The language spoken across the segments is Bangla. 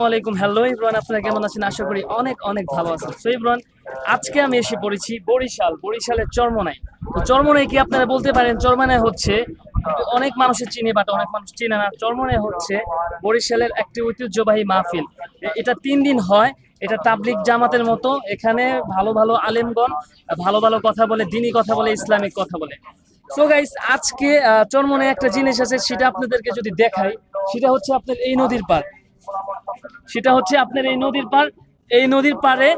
আসসালামাইকুম হ্যালো ইব্রান আপনারা কেমন আছেন? আশা করি অনেক অনেক ভালো আছেন। সো ইব্রান আজকে আমি এসে পড়েছি বরিশাল। বরিশালের চরমনাই তো চরমনাই কি আপনারা বলতে পারেন? চরমনাই হচ্ছে, অনেক মানুষের চিনে, বাট অনেক মানুষ চিনে না। চরমনাই হচ্ছে বরিশালের একটি ঐতিহ্যবাহী মাহফিল। এটা তিন দিন হয়। এটা তাবলিক জামাতের মতো। এখানে ভালো ভালো আলেমগণ, ভালো ভালো কথা বলে, দিনী কথা বলে, ইসলামিক কথা বলে। সো গাইস আজকে চরমনে একটা জিনিস আছে, সেটা আপনাদেরকে যদি দেখাই, সেটা হচ্ছে আপনার এই নদীর পাড়। সেটা হচ্ছে আপনার এই নদীর পার এই নদীর পারে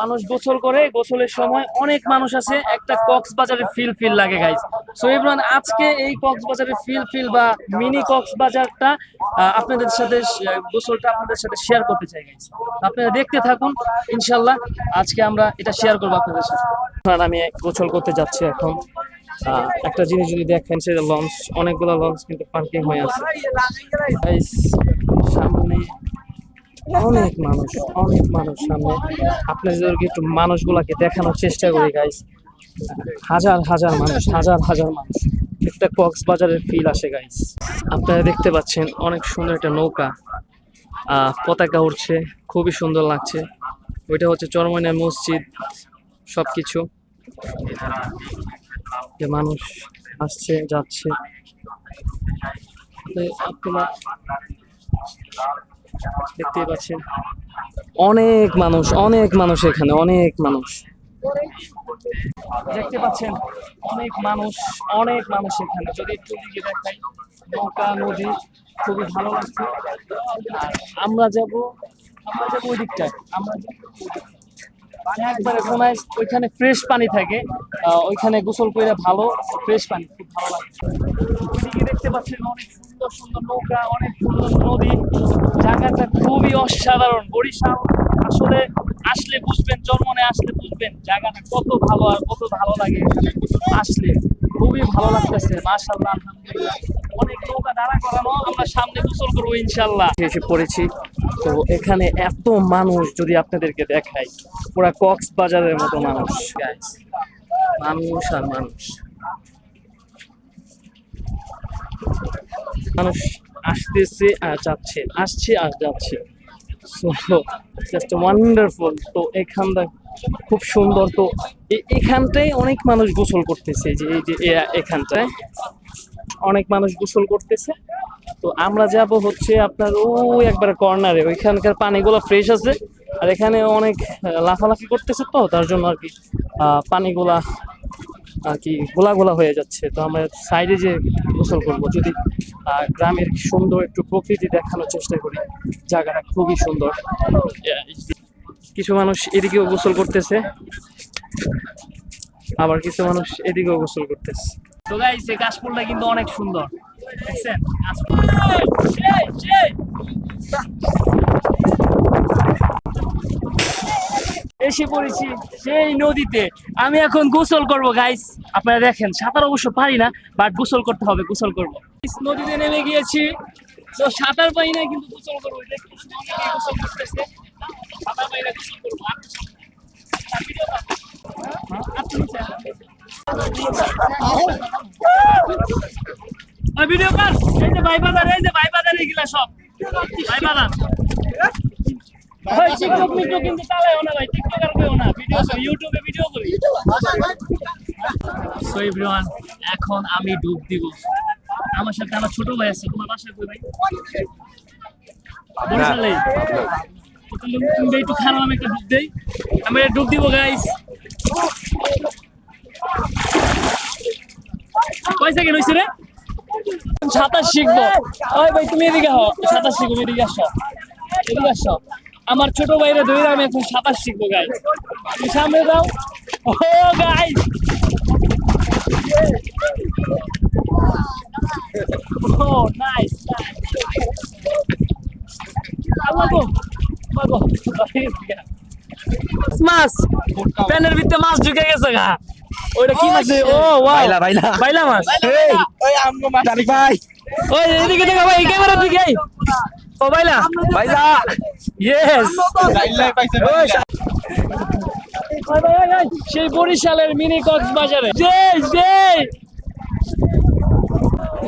মানুষ গোসল করে। গোসলের সময় অনেক মানুষ আছে। একটা কক্সবাজারের ফিল ফিল লাগে গাইজ সো ইমরান আজকে এই কক্সবাজারের ফিল ফিল বা মিনি কক্সবাজারটা আপনাদের সাথে গোসলটা আপনাদের সাথে শেয়ার করতে চাই গাইজ আপনারা দেখতে থাকুন, ইনশাল্লাহ। আজকে আমরা এটা শেয়ার করব আপনাদের সাথে। আমি গোসল করতে যাচ্ছি এখন। একটা জিনিস যদি দেখেন, সেটা লঞ্চ, অনেকগুলো লঞ্চ কিন্তু পার্কিং হয়ে আছে। সামনে অনেক মানুষ অনেক মানুষ সামনে। আপনাদেরকে একটু মানুষগুলাকে দেখানোর চেষ্টা করি গাইস হাজার হাজার মানুষ, হাজার হাজার মানুষ। একটা কক্সবাজারের ফিল আসে গাইস আপনারা দেখতে পাচ্ছেন অনেক সুন্দর একটা নৌকা। পতাকা উঠছে খুবই সুন্দর লাগছে। ওইটা হচ্ছে চরমনের মসজিদ সব কিছু মানুষ আসছে, যাচ্ছে। আপনারা দেখতে পাচ্ছেন। অনেক মানুষ অনেক মানুষ এখানে, অনেক মানুষ। দেখতে পাচ্ছেন, অনেক মানুষ অনেক মানুষ এখানে। যদি একটু দিকে দেখাই, নৌকা, নদী, খুবই ভালো লাগছে। আমরা যাব, আমরা যাব ওই দিকটায়, আমরা যাব একবারে কোনায় ওইখানে ফ্রেশ পানি থাকে। ওইখানে গোসল করে ভালো ফ্রেশ পানি, খুব ভালো ওইদিকে দেখতে পাচ্ছেন অনেক সুন্দর সুন্দর নৌকা, অনেক সুন্দর নদী। জায়গাটা খুবই অসাধারণ, বরিশাল। আসলে আসলে বুঝবেন, জন্মনে আসলে বুঝবেন, জায়গাটা কত ভালো আর কত ভালো লাগে আসলে খুবই ভালো লাগতেছে, মাশাআল্লাহ, আলহামদুলিল্লাহ। অনেক নৌকা দাঁড়া করানো, আমরা সামনে গোসল করব ইনশাল্লাহ এসে পড়েছি। তো এখানে এত মানুষ যদি আপনাদেরকে দেখাই পুরা কক্সবাজারের মতো মানুষ। মানুষ আর মানুষ। মানুষ আসতেছে আর যাচ্ছে আসছে আর যাচ্ছে। সো জাস্ট ওয়ান্ডারফুল তো এখানটা খুব সুন্দর। তো এখানটায় অনেক মানুষ গোসল করতেছে যে এই যে এখানটায়। অনেক মানুষ গোসল করতেছে। তো আমরা যাব হচ্ছে আপনার ওই একবার কর্নারে ওইখানকার পানিগুলো ফ্রেশ আছে। আর এখানে অনেক লাফালাফি করতেছে তো, তার জন্য আর কি পানিগুলা আর কি গোলা গোলা হয়ে যাচ্ছে। তো আমরা সাইডে যে গোসল করব, যদি গ্রামের সুন্দর একটু প্রকৃতি দেখানোর চেষ্টা করি। জায়গাটা খুবই সুন্দর। কিছু মানুষ এদিকেও গোসল করতেছে। আবার কিছু মানুষ এদিকেও গোসল করতেছে। তো গাইস এই কিন্তু অনেক সুন্দর। এসে পড়েছি সেই নদীতে। আমি এখন গোসল করব গাইস আপনারা দেখেন, সাঁতার অবশ্য পারি না বাট গোসল করতে হবে, গোসল করব। নদীতে নেমে গিয়েছি। তো সাঁতার পাই না কিন্তু গোসল করব। গোসল করতেছে। ভিডিও কর। এই যে ভাই বাজার এই যে ভাই বাজার এগুলা সব। ভাই বাজার। ভাই টিকটক মিকটক কিন্তু চালাইও না ভাই টিকটক আর কেউ না। ভিডিও করি ইউটিউবে ভিডিও করি। সো এভরিওয়ান এখন আমি ডুব দিব। আমার সাথে আমার ছোট ভাই আছে তোমার বাসা কই ভাই? বরিশালে তুমি তুমি একটু খারাপ আমি একটা ডুব দেই। আমি ডুব দিব গাইস কয় সেকেন্ড হইছে রে? সাঁতার শিখব। ওই ভাই তুমি এদিকে হও সাঁতার শিখব এদিকে আসো। এদিকে আসো। আমার ছোট ভাইরা ধরে আমি এখন সাঁতার শিখব গাই তুমি সামনে দাও। ও গাই ও নাইস মাছ। প্যানের ভিতরে মাছ ঢুকে গেছে গা। ওইটা কি মাছ? ও ওয়াও বাইলা, বাইলা। বাইলা মাছ। এই, ওই আমগো মা তারিক ভাই। ওই এদিকে দেখা ভাই ক্যামেরার দিকে। এই। ও বাইলা বাইলা ইয়েস বাইলাই পাইছে ওই সা- ওই ভাই, ওই, ওই, সেই বরিশালের মিনি কক্সবাজারে। জেই জেই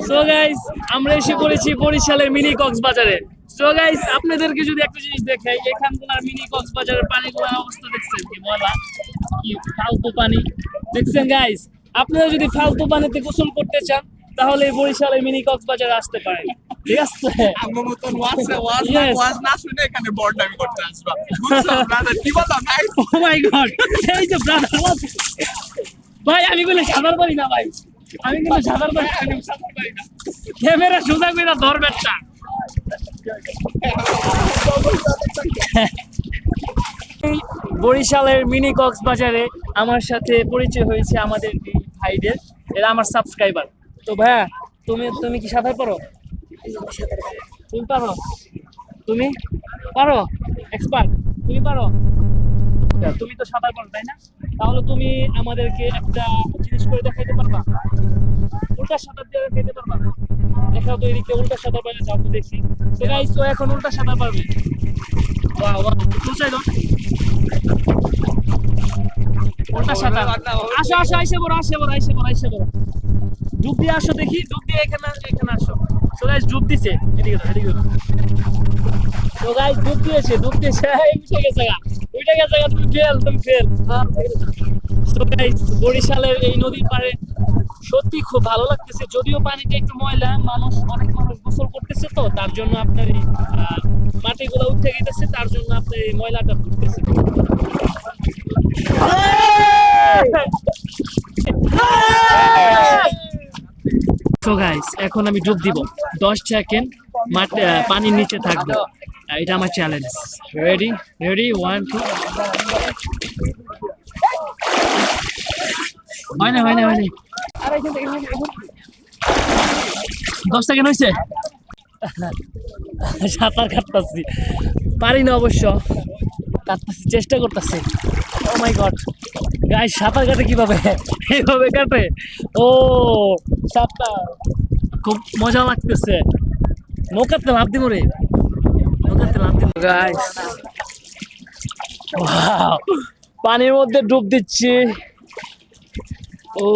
সো গাইস আমরা এসে পড়েছি বরিশালের মিনি কক্সবাজারে। সো গাইস আপনাদেরকে যদি একটা জিনিস দেখাই এখানকার মিনি কক্সবাজারের পানিগুলোর অবস্থা দেখছেন কি ময়লা কি ফালতু পানি। দেখছেন গাইস আপনারা যদি ফালতু পানিতে গোসল করতে চান তাহলে বরিশালে মিনি কক্সবাজার আসতে পারেন। ঠিক আছে? আমার মতন ওয়াজ ওয়াজ না ওয়াজ না শুনে এখানে বড়নামি করতে আসবা। বুঝছ ব্রাদার কি বলো নাইস ও মাই গড এই যে ব্রাদার ভাই আমি বলে সাঁতার পারি না ভাই। আমি কিন্তু সাঁতার পারি আমি সাঁতার পারি না। ক্যামেরা সোজা করে ধরবে না বরিশালের মিনি কক্সবাজারে আমার সাথে পরিচয় হয়েছে আমাদের ভাইদের। এরা আমার সাবস্ক্রাইবার তো ভাইয়া তুমি তুমি কি সাঁতার পারো? তুমি পারো। তুমি পারো? এক্সপার্ট তুমি পারো? আচ্ছা, তুমি তো সাঁতার পারো তাই না? তাহলে তুমি আমাদেরকে একটা জিনিস করে দেখাইতে পারবা। উল্টা সাঁতার দিয়ে দেখাইতে পারবা দেখাও তো এদিকে উল্টা সাঁতার পারে যাও তো দেখি। তো এখন উল্টা সাঁতার পারবে। বাহ বাহ দাও। আসো আসো, আইসে বড় আসে বড় আইসে বড় আইসে বড় ডুব দিয়ে আসো দেখি, ডুব দিয়ে এখানে এখানে আসো। তো গাইস ডুব দিছে। এদিকে এদিকে। তো গাইস ডুব দিয়েছে ডুব দিয়েছে। উঠে গেছে গা। উঠে গেছে গা, তুমি ফেল তুমি ফেল তো গাইস বরিশালের এই নদীর পাড়ে সত্যি খুব ভালো লাগতেছে। যদিও পানিটা একটু ময়লা, মানুষ, অনেক মানুষ গোসল করতেছে তো, তার জন্য আপনার এই মাটিগুলো উঠে গেছে, তার জন্য আপনার এই ময়লাটা ঘুরতেছে তো গাইস এখন আমি ডুব দিব। দশ সেকেন্ড মাটি পানির নিচে থাকব। এটা আমার challenge ready ready one two হয় না হয় না হয় না দশ সেকেন্ড হয়েছে সাঁতার কাটতেছি। পারি না অবশ্য। কাটতেছি, চেষ্টা করতেছি। ও মাই গড গাই সাঁতার কাটে কীভাবে? এইভাবে কাটে? ও সাঁতার খুব মজা লাগতেছে। নৌকাতে লাভ দিব রে। নৌকাতে লাভ দিব। গাইস পানির মধ্যে ডুব দিচ্ছি। ও।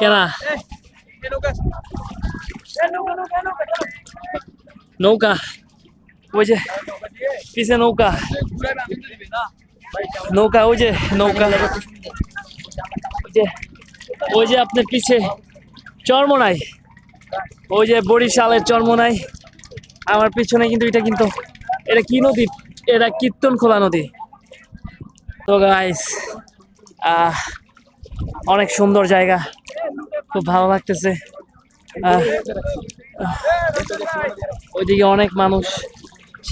কেনা নৌকা। ওই যে, পিছে নৌকা। নৌকা, ওই যে নৌকা। যে ওই যে আপনার পিছে চরমনাই, ওই যে বরিশালের চরমনাই। আমার পিছনে কিন্তু এটা কিন্তু, এটা কি নদী? এটা কীর্তন খোলা নদী। তো গাইস অনেক সুন্দর জায়গা, খুব ভালো লাগতেছে। ওইদিকে অনেক মানুষ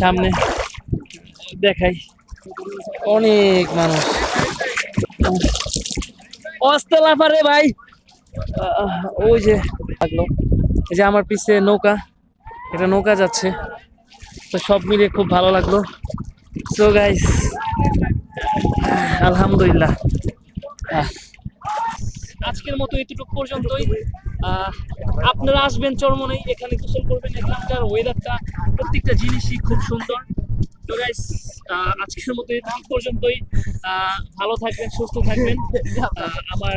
সামনে দেখাই। অনেক মানুষ। অস্তে লাফারে ভাই। ওই যে লাগল এই যে আমার পিছে নৌকা। এটা নৌকা যাচ্ছে। তো সব মিলে খুব ভালো লাগল। সো গাইস আলহামদুলিল্লাহ। আজকের মতো এতটুকু পর্যন্তই। আপনারা আসবেন চরমনেই। এখানে গোসল করবেন। এখানকার ওয়েদারটা প্রত্যেকটা জিনিসই খুব সুন্দর। তো গাইস আজকের মতো এই পর্যন্তই। আহ, ভালো থাকবেন সুস্থ থাকবেন। আহ, আমার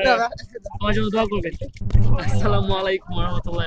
আমার জন্য দোয়া করবেন। আসসালামু আলাইকুম রহমতুল্লাহ